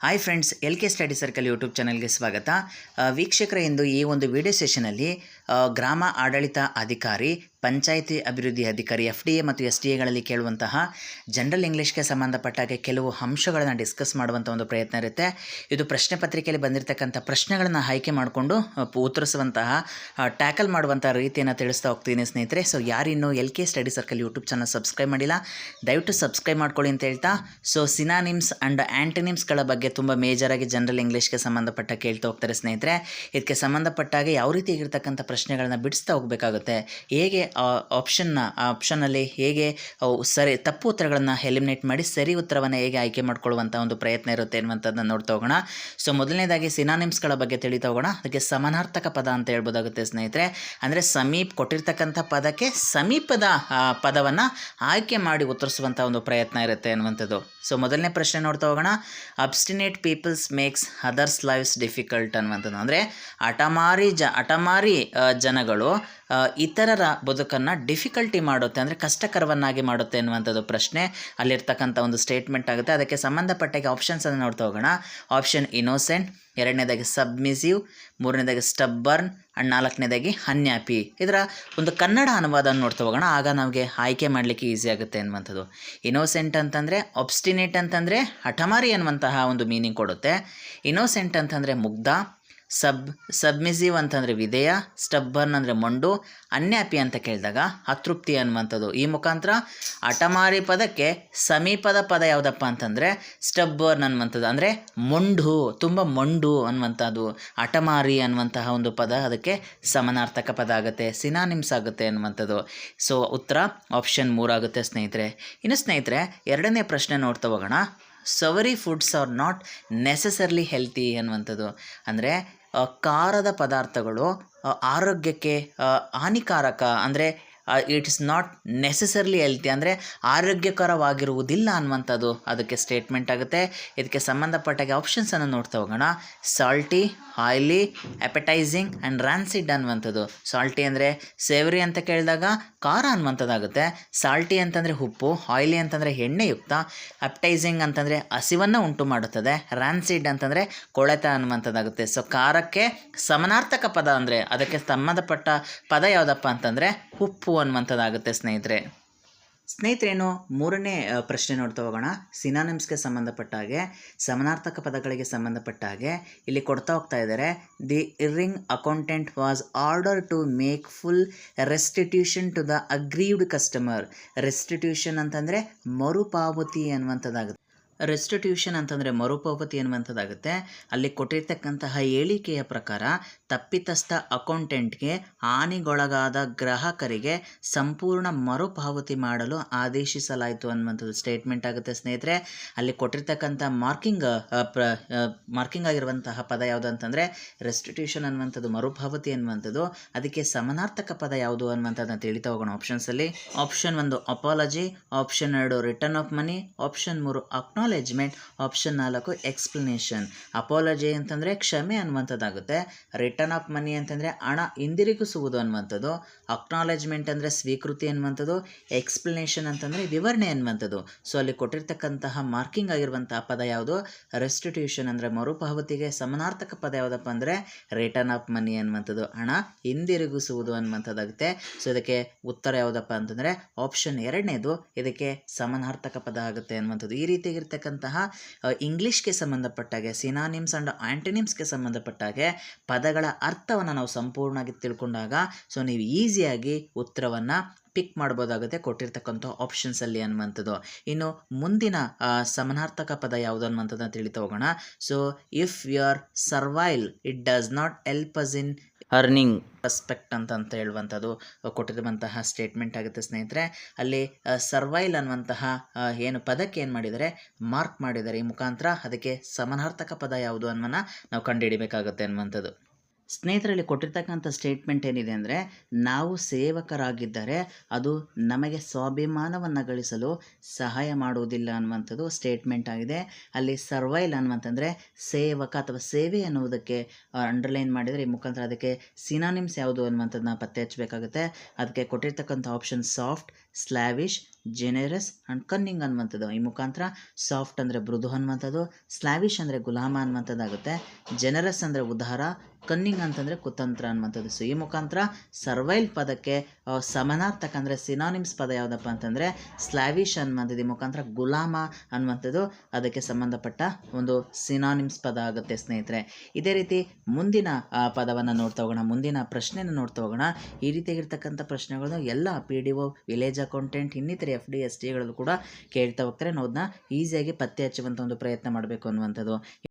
Hi friends L K study circle YouTube ಚಾನಲ್ಗೆ ಸ್ವಾಗತ. ವೀಕ್ಷಕರ, ಇಂದು ಈ ಒಂದು ವಿಡಿಯೋ ಸೆಷನಲ್ಲಿ ಗ್ರಾಮ ಆಡಳಿತ ಅಧಿಕಾರಿ ಪಂಚಾಯಿತಿ ಅಭಿವೃದ್ಧಿ ಅಧಿಕಾರಿ ಎಫ್ ಡಿ ಎ ಮತ್ತು ಎಸ್ ಡಿ ಎಗಳಲ್ಲಿ ಕೇಳುವಂತಹ ಜನರಲ್ ಇಂಗ್ಲೀಷ್ಗೆ ಸಂಬಂಧಪಟ್ಟಾಗೆ ಕೆಲವು ಅಂಶಗಳನ್ನು ಡಿಸ್ಕಸ್ ಮಾಡುವಂಥ ಒಂದು ಪ್ರಯತ್ನ ಇರುತ್ತೆ. ಇದು ಪ್ರಶ್ನೆ ಪತ್ರಿಕೆಯಲ್ಲಿ ಬಂದಿರತಕ್ಕಂಥ ಪ್ರಶ್ನೆಗಳನ್ನು ಆಯ್ಕೆ ಮಾಡಿಕೊಂಡು ಉತ್ತರಿಸುವಂತಹ ಟ್ಯಾಕಲ್ ಮಾಡುವಂಥ ರೀತಿಯನ್ನು ತಿಳಿಸ್ತಾ ಹೋಗ್ತೀನಿ ಸ್ನೇಹಿತರೆ. So ಯಾರಿನ್ನೂ L K study circle YouTube channel subscribe ಮಾಡಿಲ್ಲ, ದಯವಿಟ್ಟು ಸಬ್ಸ್ಕ್ರೈಬ್ ಮಾಡ್ಕೊಳ್ಳಿ ಅಂತ ಹೇಳ್ತಾ ಸೊ ಸಿನಾನಿಮ್ಸ್ ಆ್ಯಂಡ್ ಆ್ಯಂಟನಿಮ್ಸ್ಗಳ ಬಗ್ಗೆ ತುಂಬ ಮೇಜರಾಗಿ ಜನರಲ್ ಇಂಗ್ಲೀಷ್ಗೆ ಸಂಬಂಧಪಟ್ಟ ಕೇಳ್ತಾ ಹೋಗ್ತಾರೆ ಸ್ನೇಹಿತರೆ. ಇದಕ್ಕೆ ಸಂಬಂಧಪಟ್ಟಾಗೆ ಯಾವ ರೀತಿಯಾಗಿರ್ತಕ್ಕಂಥ ಪ್ರಶ್ನೆಗಳನ್ನು ಬಿಡಿಸ್ತಾ ಹೋಗಬೇಕಾಗುತ್ತೆ, ಹೇಗೆ ಆಪ್ಷನ್ನ ಆ ಆಪ್ಷನ್ನಲ್ಲಿ ಹೇಗೆ ಸರಿ, ತಪ್ಪು ಉತ್ತರಗಳನ್ನು ಎಲಿಮಿನೇಟ್ ಮಾಡಿ ಸರಿ ಉತ್ತರವನ್ನು ಹೇಗೆ ಆಯ್ಕೆ ಮಾಡ್ಕೊಳ್ಳುವಂಥ ಒಂದು ಪ್ರಯತ್ನ ಇರುತ್ತೆ ಅನ್ನುವಂಥದ್ದನ್ನು ನೋಡ್ತಾ ಹೋಗೋಣ. ಸೊ ಮೊದಲನೇದಾಗಿ ಸಿನಾನಿಮ್ಸ್ಗಳ ಬಗ್ಗೆ ತಿಳಿತಾ ಹೋಗೋಣ. ಅದಕ್ಕೆ ಸಮಾನಾರ್ಥಕ ಪದ ಅಂತ ಹೇಳ್ಬೋದಾಗುತ್ತೆ ಸ್ನೇಹಿತರೆ. ಅಂದರೆ ಸಮೀಪ್ ಕೊಟ್ಟಿರ್ತಕ್ಕಂಥ ಪದಕ್ಕೆ ಸಮೀಪದ ಪದವನ್ನು ಆಯ್ಕೆ ಮಾಡಿ ಉತ್ತರಿಸುವಂಥ ಒಂದು ಪ್ರಯತ್ನ ಇರುತ್ತೆ ಅನ್ನುವಂಥದ್ದು ಸೊ ಮೊದಲನೇ ಪ್ರಶ್ನೆ ನೋಡ್ತಾ ಹೋಗೋಣ. Obstinate peoples makes others lifes difficult ಅನ್ನುವಂಥದ್ದು ಅಂದರೆ ಅಟಮಾರಿ ಜ, ಹಠಮಾರಿ ಜನಗಳು ಇತರರ ಇತರರ ಬದುಕನ್ನು ಡಿಫಿಕಲ್ಟಿ ಮಾಡುತ್ತೆ, ಅಂದರೆ ಕಷ್ಟಕರವನ್ನಾಗಿ ಮಾಡುತ್ತೆ ಅನ್ನುವಂಥದ್ದು ಪ್ರಶ್ನೆ. ಅಲ್ಲಿರ್ತಕ್ಕಂಥ ಒಂದು ಸ್ಟೇಟ್ಮೆಂಟ್ ಆಗುತ್ತೆ. ಅದಕ್ಕೆ ಸಂಬಂಧಪಟ್ಟಾಗಿ ಆಪ್ಷನ್ಸನ್ನು ನೋಡ್ತಾ ಹೋಗೋಣ. ಆಪ್ಷನ್ ಇನೋಸೆಂಟ್ ಎರಡನೇದಾಗಿ ಸಬ್ಮಿಸಿವ್ ಮೂರನೇದಾಗಿ ಸ್ಟಬ್ಬರ್ನ್ ಆ್ಯಂಡ್ ನಾಲ್ಕನೇದಾಗಿ ಹನ್ಯಾಪಿ ಇದರ ಒಂದು ಕನ್ನಡ ಅನುವಾದವನ್ನು ನೋಡ್ತಾ ಹೋಗೋಣ. ಆಗ ನಮಗೆ ಆಯ್ಕೆ ಮಾಡಲಿಕ್ಕೆ ಈಸಿ ಆಗುತ್ತೆ ಅನ್ನುವಂಥದ್ದು ಇನೋಸೆಂಟ್ ಅಂತಂದರೆ ಒಬ್ಸ್ಟಿನೇಟ್ ಅಂತಂದರೆ, ಹಠಮಾರಿ ಅನ್ನುವಂತಹ ಒಂದು ಮೀನಿಂಗ್ ಕೊಡುತ್ತೆ. ಇನೋಸೆಂಟ್ ಅಂತಂದರೆ ಮುಗ್ಧ ಸಬ್, ಸಬ್ಮಿಸಿವ್ ಅಂತಂದರೆ ವಿಧೇಯ ಸ್ಟಬ್ಬರ್ನ್ ಅಂದರೆ ಮೊಂಡು, ಅನ್ಯಾಪಿ ಅಂತ ಕೇಳಿದಾಗ ಅತೃಪ್ತಿ ಅನ್ನುವಂಥದ್ದು. ಈ ಮುಖಾಂತರ ಅಟಮಾರಿ ಪದಕ್ಕೆ ಸಮೀಪದ ಪದ ಯಾವುದಪ್ಪ ಅಂತಂದರೆ ಸ್ಟಬ್ಬರ್ನ್ ಅನ್ನುವಂಥದ್ದು. ಅಂದರೆ ಮೊಂಡು, ತುಂಬ ಮೊಂಡು ಅನ್ನುವಂಥದ್ದು. ಅಟಮಾರಿ ಅನ್ನುವಂತಹ ಒಂದು ಪದ, ಅದಕ್ಕೆ ಸಮನಾರ್ಥಕ ಪದ ಆಗುತ್ತೆ, ಸಿನಾನಿಮ್ಸ್ ಆಗುತ್ತೆ ಅನ್ನುವಂಥದ್ದು. ಸೊ ಉತ್ತರ ಆಪ್ಷನ್ ಮೂರಾಗುತ್ತೆ ಸ್ನೇಹಿತರೆ. ಇನ್ನು ಸ್ನೇಹಿತರೆ, ಎರಡನೇ ಪ್ರಶ್ನೆ ನೋಡ್ತಾ ಹೋಗೋಣ. Savoury foods are not necessarily healthy ಅನ್ನುವಂಥದ್ದು. ಅಂದರೆ ಖಾರದ ಪದಾರ್ಥಗಳು ಆರೋಗ್ಯಕ್ಕೆ ಹಾನಿಕಾರಕ ಅಂದರೆ it is not necessarily healthy ಅಂದರೆ ಆರೋಗ್ಯಕರವಾಗಿರುವುದಿಲ್ಲ ಅನ್ನುವಂಥದ್ದು ಅದಕ್ಕೆ ಸ್ಟೇಟ್ಮೆಂಟ್ ಆಗುತ್ತೆ. ಇದಕ್ಕೆ ಸಂಬಂಧಪಟ್ಟಾಗೆ ಆಪ್ಷನ್ಸನ್ನು ನೋಡ್ತಾ ಹೋಗೋಣ. Salty oily appetizing and rancid ಅನ್ನುವಂಥದ್ದು. ಸಾಲ್ಟಿ ಅಂದರೆ ಸೇವರಿ ಅಂತ ಕೇಳಿದಾಗ ಖಾರ ಅನ್ನುವಂಥದ್ದಾಗುತ್ತೆ. ಸಾಲ್ಟಿ ಅಂತಂದರೆ ಉಪ್ಪು ಆಯ್ಲಿ ಅಂತಂದರೆ ಎಣ್ಣೆಯುಕ್ತ. ಅಪ್ಟೈಸಿಂಗ್ ಅಂತಂದರೆ ಹಸಿವನ್ನು ಉಂಟು ಮಾಡುತ್ತದೆ. ರ್ಯಾನ್ಸಿಡ್ ಅಂತಂದರೆ ಕೊಳೆತ ಅನ್ನುವಂಥದ್ದಾಗುತ್ತೆ. ಸೊ ಖಾರಕ್ಕೆ ಸಮನಾರ್ಥಕ ಪದ ಅಂದರೆ ಅದಕ್ಕೆ ಸಂಬಂಧಪಟ್ಟ ಪದ ಯಾವುದಪ್ಪ ಅಂತಂದರೆ ಉಪ್ಪು ಅನ್ನುವಂಥದ್ದಾಗುತ್ತೆ ಸ್ನೇಹಿತರೆ. ಸ್ನೇಹಿತರೇನು, ಮೂರನೇ ಪ್ರಶ್ನೆ ನೋಡ್ತಾ ಹೋಗೋಣ. ಸಿನಾನಿಮ್ಸ್ಗೆ ಸಂಬಂಧಪಟ್ಟ ಹಾಗೆ, ಸಮನಾರ್ಥಕ ಪದಗಳಿಗೆ ಸಂಬಂಧಪಟ್ಟ ಹಾಗೆ, ಇಲ್ಲಿ ಕೊಡ್ತಾ ಹೋಗ್ತಾ ಇದ್ದಾರೆ. The erring accountant was order to make full restitution to the aggrieved customer restitution ಅಂತಂದರೆ ಮರುಪಾವತಿ ಅನ್ನುವಂಥದ್ದಾಗುತ್ತೆ. ರೆಸ್ಟಿಟ್ಯೂಷನ್ ಅಂತಂದರೆ ಮರುಪಾವತಿ ಅನ್ನುವಂಥದ್ದಾಗುತ್ತೆ. ಅಲ್ಲಿ ಕೊಟ್ಟಿರ್ತಕ್ಕಂತಹ ಹೇಳಿಕೆಯ ಪ್ರಕಾರ ತಪ್ಪಿತಸ್ಥ ಅಕೌಂಟೆಂಟ್ಗೆ ಹಾನಿಗೊಳಗಾದ ಗ್ರಾಹಕರಿಗೆ ಸಂಪೂರ್ಣ ಮರುಪಾವತಿ ಮಾಡಲು ಆದೇಶಿಸಲಾಯಿತು ಅನ್ನುವಂಥದ್ದು ಸ್ಟೇಟ್ಮೆಂಟ್ ಆಗುತ್ತೆ ಸ್ನೇಹಿತರೆ. ಅಲ್ಲಿ ಕೊಟ್ಟಿರ್ತಕ್ಕಂಥ ಮಾರ್ಕಿಂಗ್ ಮಾರ್ಕಿಂಗ್ ಆಗಿರುವಂತಹ ಪದ ಯಾವುದು ಅಂತಂದರೆ ರೆಸ್ಟಿಟ್ಯೂಷನ್ ಅನ್ನುವಂಥದ್ದು, ಮರುಪಾವತಿ ಅನ್ನುವಂಥದ್ದು. ಅದಕ್ಕೆ ಸಮನಾರ್ಥಕ ಪದ ಯಾವುದು ಅನ್ನುವಂಥದ್ದನ್ನು ತಿಳಿತಾ ಹೋಗೋಣ ಆಪ್ಷನ್ಸಲ್ಲಿ ಆಪ್ಷನ್ ಒಂದು ಅಪಾಲಜಿ ಆಪ್ಷನ್ ಎರಡು ರಿಟರ್ನ್ ಆಫ್ ಮನಿ ಆಪ್ಷನ್ ಮೂರು ಅಕ್ನಾಲೆಜ್ಮೆಂಟ್ ಆಪ್ಷನ್ ನಾಲ್ಕು ಎಕ್ಸ್ಪ್ಲನೇಷನ್ ಅಪಾಲಜಿ ಅಂತಂದರೆ ಕ್ಷಮೆ ಅನ್ನುವಂಥದ್ದಾಗುತ್ತೆ. ರಿಟರ್ನ್ ಆಫ್ ಮನಿ ಅಂತಂದರೆ ಹಣ ಹಿಂದಿರುಗಿಸುವುದು ಅನ್ನುವಂಥದ್ದು. ಅಕ್ನಾಲೆಜ್ಮೆಂಟ್ ಅಂದರೆ ಸ್ವೀಕೃತಿ ಅನ್ನುವಂಥದ್ದು. ಎಕ್ಸ್ಪ್ಲನೇಷನ್ ಅಂತಂದರೆ ವಿವರಣೆ ಅನ್ನುವಂಥದ್ದು. ಸೊ ಅಲ್ಲಿ ಕೊಟ್ಟಿರ್ತಕ್ಕಂತಹ ಮಾರ್ಕಿಂಗ್ ಆಗಿರುವಂತಹ ಪದ ಯಾವುದು? ರೆಸ್ಟಿಟ್ಯೂಷನ್ ಅಂದರೆ ಮರುಪಾವತಿಗೆ ಸಮನಾರ್ಥಕ ಪದ ಯಾವುದಪ್ಪ ಅಂದರೆ ರಿಟರ್ನ್ ಆಫ್ ಮನಿ ಅನ್ನುವಂಥದ್ದು. ಹಣ ಹಿಂದಿರುಗಿಸುವುದು ಅನ್ನುವಂಥದ್ದಾಗುತ್ತೆ. ಸೊ ಇದಕ್ಕೆ ಉತ್ತರ ಯಾವುದಪ್ಪ ಅಂತಂದರೆ ಆಪ್ಷನ್ ಎರಡನೇದು ಇದಕ್ಕೆ ಸಮನಾರ್ಥಕ ಪದ ಆಗುತ್ತೆ ಅನ್ನುವಂಥದ್ದು. ಈ ರೀತಿಯಾಗಿರ್ತಕ್ಕಂತಹ ಅ, ಇಂಗ್ಲೀಷ್ಗೆ ಸಂಬಂಧಪಟ್ಟಾಗೆ ಸಿನಾನಿಮ್ಸ್ ಆ್ಯಂಡ್ ಆ್ಯಂಟನಿಮ್ಸ್ಗೆ ಸಂಬಂಧಪಟ್ಟಾಗೆ ಪದಗಳ ಅರ್ಥವನ್ನು ನಾವು ಸಂಪೂರ್ಣವಾಗಿ ತಿಳ್ಕೊಂಡಾಗ ಸೊ ನೀವು ಈಸಿಯಾಗಿ ಉತ್ತರವನ್ನು ಪಿಕ್ ಮಾಡ್ಬೋದಾಗುತ್ತೆ, ಕೊಟ್ಟಿರ್ತಕ್ಕಂಥ ಆಪ್ಷನ್ಸಲ್ಲಿ ಅನ್ನುವಂಥದ್ದು. ಇನ್ನು ಮುಂದಿನ ಸಮನಾರ್ಥಕ ಪದ ಯಾವುದು ಅನ್ನುವಂಥದ್ದನ್ನ ತಿಳಿತಾ ಹೋಗೋಣ so if you are servile it does not help us in earning respect ಅಂತ ಅಂತ ಹೇಳುವಂಥದ್ದು ಕೊಟ್ಟಿರುವಂತಹ ಸ್ಟೇಟ್ಮೆಂಟ್ ಆಗುತ್ತೆ ಸ್ನೇಹಿತರೆ. ಅಲ್ಲಿ ಸರ್ವೈಲ್ ಅನ್ನುವಂತಹ ಏನು ಪದಕ್ಕೆ ಏನು ಮಾಡಿದರೆ ಮಾರ್ಕ್ ಮಾಡಿದ್ದಾರೆ ಈ ಮುಖಾಂತರ ಅದಕ್ಕೆ ಸಮನಾರ್ಥಕ ಪದ ಯಾವುದು ಅನ್ನೋನ ನಾವು ಕಂಡುಹಿಡಿಬೇಕಾಗುತ್ತೆ ಅನ್ನುವಂಥದ್ದು. ಸ್ನೇಹಿತರಲ್ಲಿ ಕೊಟ್ಟಿರ್ತಕ್ಕಂಥ ಸ್ಟೇಟ್ಮೆಂಟ್ ಏನಿದೆ ಅಂದರೆ, ನಾವು ಸೇವಕರಾಗಿದ್ದರೆ ಅದು ನಮಗೆ ಸ್ವಾಭಿಮಾನವನ್ನು ಗಳಿಸಲು ಸಹಾಯ ಮಾಡುವುದಿಲ್ಲ ಅನ್ನುವಂಥದ್ದು ಸ್ಟೇಟ್ಮೆಂಟ್ ಆಗಿದೆ. ಅಲ್ಲಿ ಸರ್ವೈಲ್ ಅನ್ನುವಂತಂದರೆ ಸೇವಕ ಅಥವಾ ಸೇವೆ ಅನ್ನುವುದಕ್ಕೆ ಅಂಡರ್ಲೈನ್ ಮಾಡಿದರೆ ಈ ಮುಖಾಂತರ ಅದಕ್ಕೆ ಸಿನಾನಿಮ್ಸ್ ಯಾವುದು ಅನ್ನುವಂಥದ್ದನ್ನ ಪತ್ತೆ ಹಚ್ಚಬೇಕಾಗುತ್ತೆ. ಅದಕ್ಕೆ ಕೊಟ್ಟಿರ್ತಕ್ಕಂಥ option soft slavish generous and cunning ಅನ್ನುವಂಥದ್ದು. ಈ ಮುಖಾಂತರ ಸಾಫ್ಟ್ ಅಂದರೆ ಮೃದು ಅನ್ನುವಂಥದ್ದು ಸ್ಲಾವಿಶ್ ಅಂದರೆ ಗುಲಾಮ ಅನ್ನುವಂಥದ್ದಾಗುತ್ತೆ. ಜೆನರಸ್ ಅಂದರೆ ಉದಾರ ಕನ್ನಿಂಗ್ ಅಂತಂದರೆ ಕುತಂತ್ರ ಅನ್ನುವಂಥದ್ದು. ಸೊ ಈ ಮುಖಾಂತರ ಸರ್ವೈಲ್ ಪದಕ್ಕೆ ಸಮನಾರ್ಥಕ ಅಂದರೆ ಸಿನಾನಿಮ್ಸ್ ಪದ ಯಾವುದಪ್ಪ ಅಂತಂದರೆ ಸ್ಲಾವಿಶ್ ಅನ್ನುವಂಥದ್ದು. ಈ ಮುಖಾಂತರ ಗುಲಾಮ ಅನ್ನುವಂಥದ್ದು ಅದಕ್ಕೆ ಸಂಬಂಧಪಟ್ಟ ಒಂದು ಸಿನಾನಿಮ್ಸ್ ಪದ ಆಗುತ್ತೆ ಸ್ನೇಹಿತರೆ. ಇದೇ ರೀತಿ ಮುಂದಿನ ಪದವನ್ನು ನೋಡ್ತಾ ಹೋಗೋಣ. ಮುಂದಿನ ಪ್ರಶ್ನೆನ ನೋಡ್ತಾ ಹೋಗೋಣ. ಈ ರೀತಿಯಾಗಿರ್ತಕ್ಕಂಥ ಪ್ರಶ್ನೆಗಳನ್ನು ಎಲ್ಲ P D O village accountant ಇನ್ನಿತರ ಎಫ್ ಡಿ ಎಸ್ ಟಿಗಳಲ್ಲೂ ಕೂಡ ಕೇಳ್ತಾ ಹೋಗ್ತಾರೆ. ನಾವು ಅದನ್ನ ಈಸಿಯಾಗಿ ಪತ್ತೆ ಹಚ್ಚುವಂಥ ಒಂದು ಪ್ರಯತ್ನ ಮಾಡಬೇಕು ಅನ್ನುವಂಥದ್ದು.